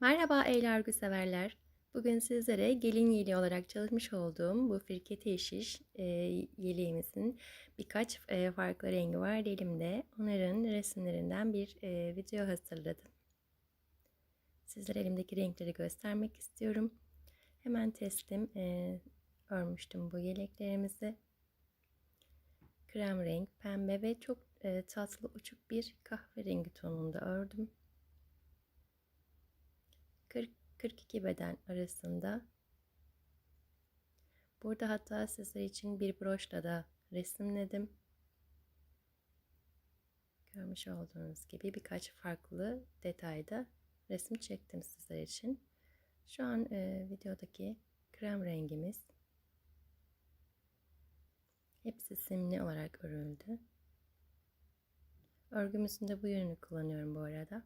Merhaba ey örgü severler. Bugün sizlere gelin yeleği olarak çalışmış olduğum bu firketi şiş e, yeleğimizin birkaç e, farklı rengi var elimde. Onların resimlerinden bir e, video hazırladım. Sizlere elimdeki renkleri göstermek istiyorum. Hemen teslim e, örmüştüm bu yeleklerimizi. Krem renk, pembe ve çok e, tatlı uçuk bir kahverengi tonunda ördüm. 40-42 beden arasında. Burada hatta sizler için bir broşla da resimledim. Görmüş olduğunuz gibi birkaç farklı detayda resim çektim sizler için. Şu an e, videodaki krem rengimiz hepsi simli olarak örüldü. Örgümüzün de bu yönünü kullanıyorum bu arada.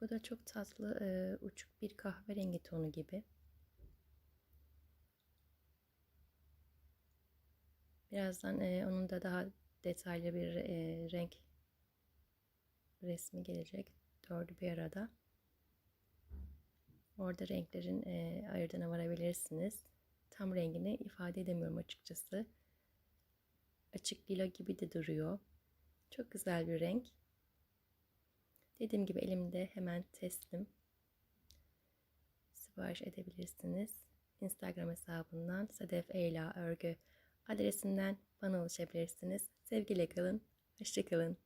Bu da çok tatlı e, uçuk bir kahverengi tonu gibi. Birazdan e, onun da daha detaylı bir e, renk resmi gelecek. Dördü bir arada. Orada renklerin e, ayırdığına varabilirsiniz. Tam rengini ifade edemiyorum açıkçası. Açık lila gibi de duruyor. Çok güzel bir renk. Dediğim gibi elimde hemen teslim. Sipariş edebilirsiniz. Instagram hesabından Sedef Eyla Örgü adresinden bana ulaşabilirsiniz. Sevgiyle kalın. Hoşçakalın.